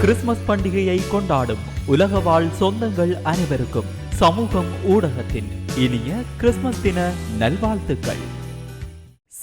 Christmas பண்டிகையை கொண்டாடும் உலக வாழ் சொந்தங்கள் அனைவருக்கும் சமூகம் ஊடகத்தின் இனிய கிறிஸ்துமஸ் தின நல்வாழ்த்துக்கள்.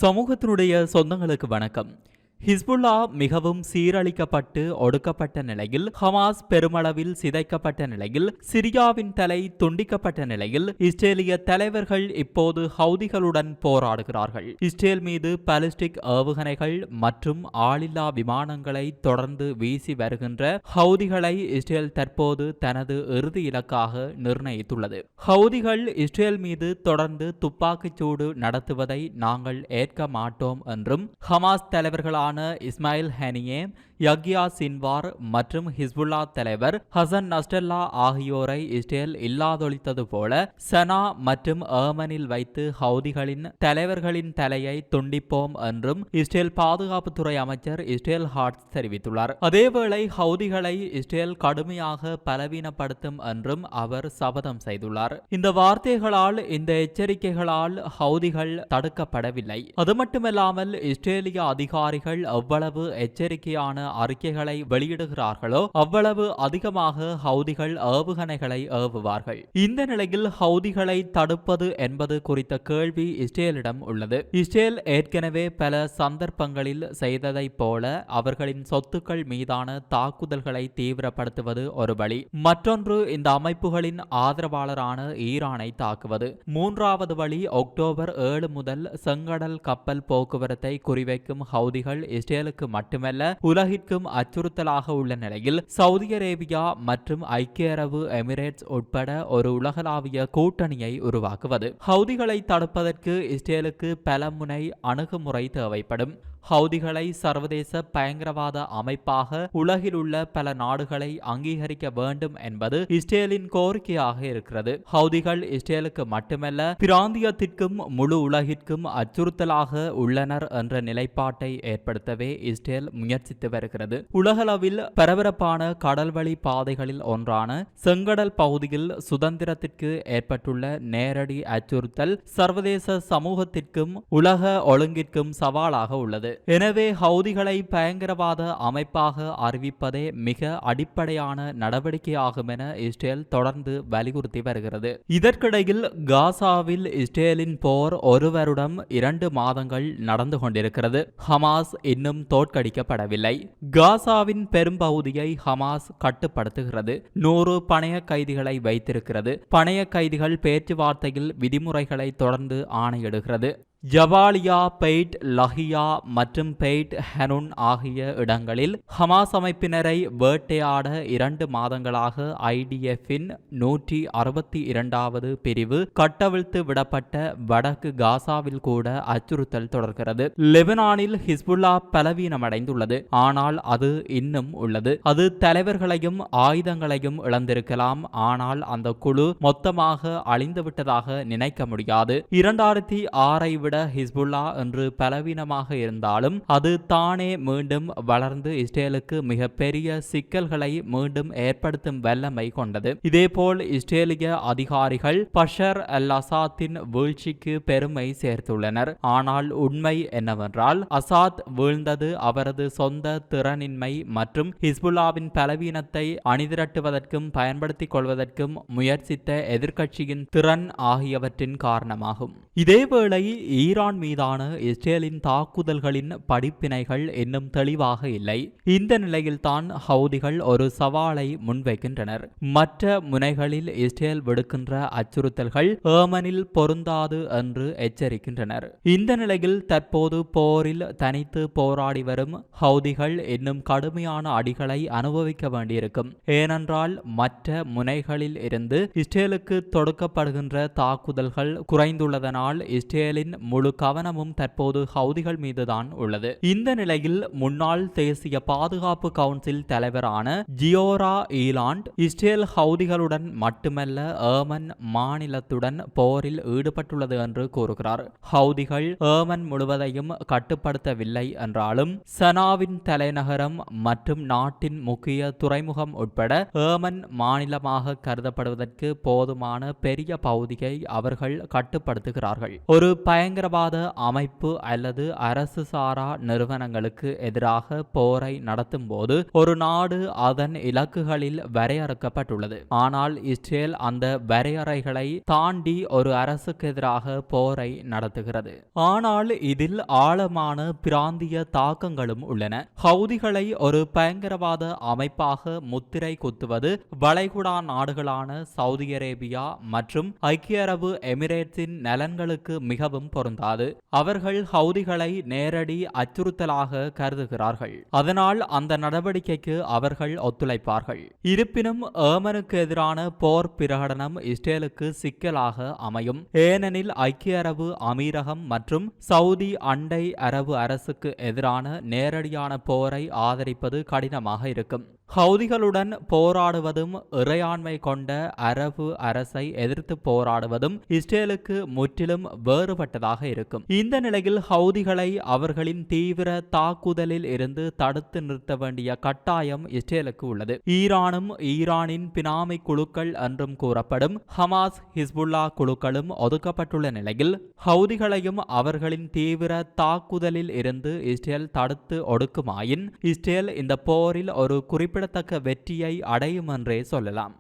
சமூகத்தினுடைய சொந்தங்களுக்கு வணக்கம். ஹிஸ்புல்லா மிகவும் சீரழிக்கப்பட்டு ஒடுக்கப்பட்ட நிலையில் ஹமாஸ் பெருமளவில் சிதைக்கப்பட்ட நிலையில் சிரியாவின் தலை துண்டிக்கப்பட்ட நிலையில் இஸ்ரேலிய தலைவர்கள் இப்போது ஹவுதிகளுடன் போராடுகிறார்கள். இஸ்ரேல் மீது பாலிஸ்டிக் ஏவுகணைகள் மற்றும் ஆளில்லா விமானங்களை தொடர்ந்து வீசி வருகின்ற ஹவுதிகளை இஸ்ரேல் தற்போது தனது இறுதி இலக்காக நிர்ணயித்துள்ளது. ஹவுதிகள் இஸ்ரேல் மீது தொடர்ந்து துப்பாக்கிச் சூடு நடத்துவதை நாங்கள் ஏற்க மாட்டோம் என்றும் ஹமாஸ் தலைவர்களான honor Ismail Haniyeh, Yahya Sinwar மற்றும் ஹிஸ்புல்லா தலைவர் ஹசன் நஸ்டல்லா ஆகியோரை இஸ்ரேல் இல்லாதொழித்தது போல சனா மற்றும் ஏமனில் வைத்து ஹவுதிகளின் தலைவர்களின் தலையை துண்டிப்போம் என்றும் இஸ்ரேல் பாதுகாப்புத்துறை அமைச்சர் இஸ்ரேல் ஹார்ட்ஸ் தெரிவித்துள்ளார். அதேவேளை ஹவுதிகளை இஸ்ரேல் கடுமையாக பலவீனப்படுத்தும் என்றும் அவர் சபதம் செய்துள்ளார். இந்த வார்த்தைகளால் இந்த எச்சரிக்கைகளால் ஹவுதிகள் தடுக்கப்படவில்லை. அது மட்டுமல்லாமல் இஸ்ரேலிய அதிகாரிகள் எவ்வளவு எச்சரிக்கையான அறிக்கைகளை வெளியிடுகிறார்களோ அவ்வளவு அதிகமாக ஹவுதிகள் ஏவுகணைகளை ஏவுவார்கள். இந்த நிலையில் ஹவுதிகளை தடுப்பது என்பது குறித்த கேள்வி இஸ்ரேலிடம் உள்ளது. இஸ்ரேல் ஏற்கனவே பல சந்தர்ப்பங்களில் செய்ததைப் போல அவர்களின் சொத்துக்கள் மீதான தாக்குதல்களை தீவிரப்படுத்துவது ஒரு வழி. மற்றொன்று இந்த அமைப்புகளின் ஆதரவாளரான ஈரானை தாக்குவது. மூன்றாவது வழி அக்டோபர் ஏழு முதல் செங்கடல் கப்பல் போக்குவரத்தை குறிவைக்கும் ஹவுதிகள் இஸ்ரேலுக்கு மட்டுமல்ல உலகின் உலகிற்கும் அச்சுறுத்தலாக உள்ள நிலையில் சவுதி அரேபியா மற்றும் ஐக்கிய அரபு எமிரேட்ஸ் உட்பட ஒரு உலகளாவிய கூட்டணியை உருவாக்குவது. ஹவுதிகளை தடுப்பதற்கு இஸ்ரேலுக்கு பல முனை அணுகுமுறை தேவைப்படும். ஹவுதிகளை சர்வதேச பயங்கரவாத அமைப்பாக உலகில் உள்ள பல நாடுகளை அங்கீகரிக்க வேண்டும் என்பது இஸ்ரேலின் கோரிக்கையாக இருக்கிறது. ஹவுதிகள் இஸ்ரேலுக்கு மட்டுமல்ல பிராந்தியத்திற்கும் முழு உலகிற்கும் அச்சுறுத்தலாக உள்ளனர் என்ற நிலைப்பாட்டை ஏற்படுத்தவே இஸ்ரேல் முயற்சித்து வருகிறது. உலகளவில் பரபரப்பான கடல்வழி பாதைகளில் ஒன்றான செங்கடல் பகுதியில் சுதந்திரத்திற்கு ஏற்பட்டுள்ள நேரடி அச்சுறுத்தல் சர்வதேச சமூகத்திற்கும் உலக ஒழுங்கிற்கும் சவாலாக உள்ளது. எனவே ஹவுதிகளை பயங்கரவாத அமைப்பாக அறிவிப்பதே மிக அடிப்படையான நடவடிக்கையாகும் என இஸ்ரேல் தொடர்ந்து வலியுறுத்தி வருகிறது. இதற்கிடையில் காசாவில் இஸ்ரேலின் போர் ஒரு வருடம் இரண்டு மாதங்கள் நடந்து கொண்டிருக்கிறது. ஹமாஸ் இன்னும் தோற்கடிக்கப்படவில்லை. காசாவின் பெரும்பகுதியை ஹமாஸ் கட்டுப்படுத்துகிறது. நூறு பணைய கைதிகளை வைத்திருக்கிறது. பணைய கைதிகள் பேச்சுவார்த்தையில் விதிமுறைகளை தொடர்ந்து ஆணையிடுகிறது. ஜவாலியா பெய்ட் லஹியா மற்றும் பெய்ட் ஹெனுன் ஆகிய இடங்களில் ஹமாஸ் அமைப்பினரை வேட்டையாட இரண்டு மாதங்களாக ஐடிஎஃபின் நூற்றி அறுபத்தி இரண்டாவது பிரிவு கட்டவிழ்த்து விடப்பட்ட வடக்கு காசாவில் கூட அச்சுறுத்தல் தொடர்கிறது. லெபனானில் ஹிஸ்புல்லா பலவீனமடைந்துள்ளது. ஆனால் அது இன்னும் உள்ளது. அது தலைவர்களையும் ஆயுதங்களையும் இழந்திருக்கலாம். ஆனால் அந்த குழு மொத்தமாக அழிந்துவிட்டதாக நினைக்க முடியாது. இரண்டாயிரத்தி ஆறை விட ஹிஸ்புல்லா என்று பலவீனமாக இருந்தாலும் அது தானே மீண்டும் வளர்ந்து இஸ்ரேலுக்கு மிகப்பெரிய சிக்கல்களை மீண்டும் ஏற்படுத்தும் வல்லமை கொண்டது. இதேபோல் இஸ்ரேலிய அதிகாரிகள் பஷர் அல் அசாத்தின் வீழ்ச்சிக்கு பெருமை சேர்த்துள்ளனர். ஆனால் உண்மை என்னவென்றால் அசாத் வீழ்ந்தது அவரது சொந்த திறனின்மை மற்றும் ஹிஸ்புல்லாவின் பலவீனத்தை அணிதிரட்டுவதற்கும் பயன்படுத்திக் கொள்வதற்கும் முயற்சித்த எதிர்க்கட்சியின் திறன் ஆகியவற்றின் காரணமாகும். இதேவேளை ஈரான் மீதான இஸ்ரேலின் தாக்குதல்களின் படிப்பினைகள் இன்னும் தெளிவாக இல்லை. இந்த நிலையில்தான் ஹவுதிகள் ஒரு சவாலை முன்வைக்கின்றனர். மற்ற முனைகளில் இஸ்ரேல் விடுக்கின்ற அச்சுறுத்தல்கள் ஏமனில் பொருந்தாது என்று எச்சரிக்கின்றனர். இந்த நிலையில் தற்போது போரில் தனித்து போராடி வரும் ஹவுதிகள் இன்னும் கடுமையான அடிகளை அனுபவிக்க வேண்டியிருக்கும். ஏனென்றால் மற்ற முனைகளில் இருந்து இஸ்ரேலுக்கு தொடுக்கப்படுகின்ற தாக்குதல்கள் குறைந்துள்ளதனால் இஸ்ரேலின் முழு கவனமும் தற்போது ஹவுதிகள் மீதுதான் உள்ளது. இந்த நிலையில் முன்னாள் தேசிய பாதுகாப்பு கவுன்சில் தலைவரான ஜியோரா ஈலாண்ட் இஸ்ரேல் ஹவுதிகளுடன் மட்டுமல்ல ஏமன் மாநிலத்துடன் போரில் ஈடுபட்டுள்ளது என்று கூறுகிறார். ஹவுதிகள் ஏமன் முழுவதையும் கட்டுப்படுத்தவில்லை என்றாலும் சனாவின் தலைநகரம் மற்றும் நாட்டின் முக்கிய துறைமுகம் உட்பட ஏமன் மாநிலமாக கருதப்படுவதற்கு போதுமான பெரிய பகுதியை அவர்கள் கட்டுப்படுத்துகிறார்கள். ஒரு பயங்கர பயங்கரவாத அமைப்பு அல்லது அரசு சாரா நிறுவனங்களுக்கு எதிராக போரை நடத்தும் போது ஒரு நாடு அதன் இலக்குகளில் வரையறுக்கப்பட்டுள்ளது. ஆனால் இஸ்ரேல் அந்த வரையறைகளை தாண்டி ஒரு அரசுக்கு எதிராக போரை நடத்துகிறது. ஆனால் இதில் ஆழமான பிராந்திய தாக்கங்களும் உள்ளன. ஹவுதிகளை ஒரு பயங்கரவாத அமைப்பாக முத்திரை குத்துவது வளைகுடா நாடுகளான சவுதி அரேபியா மற்றும் ஐக்கிய அரபு எமிரேட்ஸின் நலன்களுக்கு மிகவும் பொருந்தாது அவர்கள் ஹவுதிகளை நேரடி அச்சுறுத்தலாக கருதுகிறார்கள். அதனால் அந்த நடவடிக்கைக்கு அவர்கள் ஒத்துழைப்பார்கள். இருப்பினும் ஏமனுக்கு எதிரான போர் பிரகடனம் இஸ்ரேலுக்கு சிக்கலாக அமையும். ஏனெனில் ஐக்கிய அரபு அமீரகம் மற்றும் சவுதி அண்டை அரபு அரசுக்கு எதிரான நேரடியான போரை ஆதரிப்பது கடினமாக இருக்கும். ஹவுதிகளுடன் போராடுவதும் இறையாண்மை கொண்ட அரபு அரசை எதிர்த்து போராடுவதும் இஸ்ரேலுக்கு முற்றிலும் வேறுபட்டதாக இருக்கும். இந்த நிலையில் ஹவுதிகளை அவர்களின் தீவிர தாக்குதலில் இருந்து தடுத்து நிறுத்த வேண்டிய கட்டாயம் இஸ்ரேலுக்கு உள்ளது. ஈரானும் ஈரானின் பினாமி குழுக்கள் என்றும் கூறப்படும் ஹமாஸ் ஹிஸ்புல்லா குழுக்களும் ஒதுக்கப்பட்டுள்ள நிலையில் ஹவுதிகளையும் அவர்களின் தீவிர தாக்குதலில் இருந்து இஸ்ரேல் தடுத்து ஒடுக்குமாயின் இஸ்ரேல் இந்த போரில் ஒரு குறிப்பிடத்தக்க வெற்றியை அடையும் என்றே சொல்லலாம்.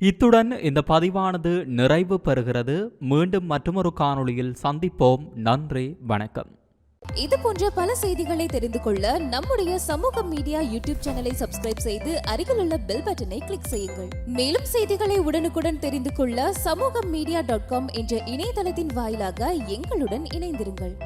இத்துடன் இந்த பதிவானது நிறைவு பெறுகிறது. மீண்டும் மற்றொரு காணொளியில் சந்திப்போம். நன்றி வணக்கம். இது போன்ற பல செய்திகளை தெரிந்து கொள்ள நம்முடைய சமூக மீடியா யூடியூப் சேனலை சப்ஸ்கிரைப் செய்து அருகிலுள்ள பெல் பட்டனை கிளிக் செய்யுங்கள். மேலும் செய்திகளை உடனுக்குடன் தெரிந்து கொள்ள சமூக மீடியா டாட் காம் என்ற இணையதளத்தின் வாயிலாக எங்களுடன் இணைந்திருங்கள்.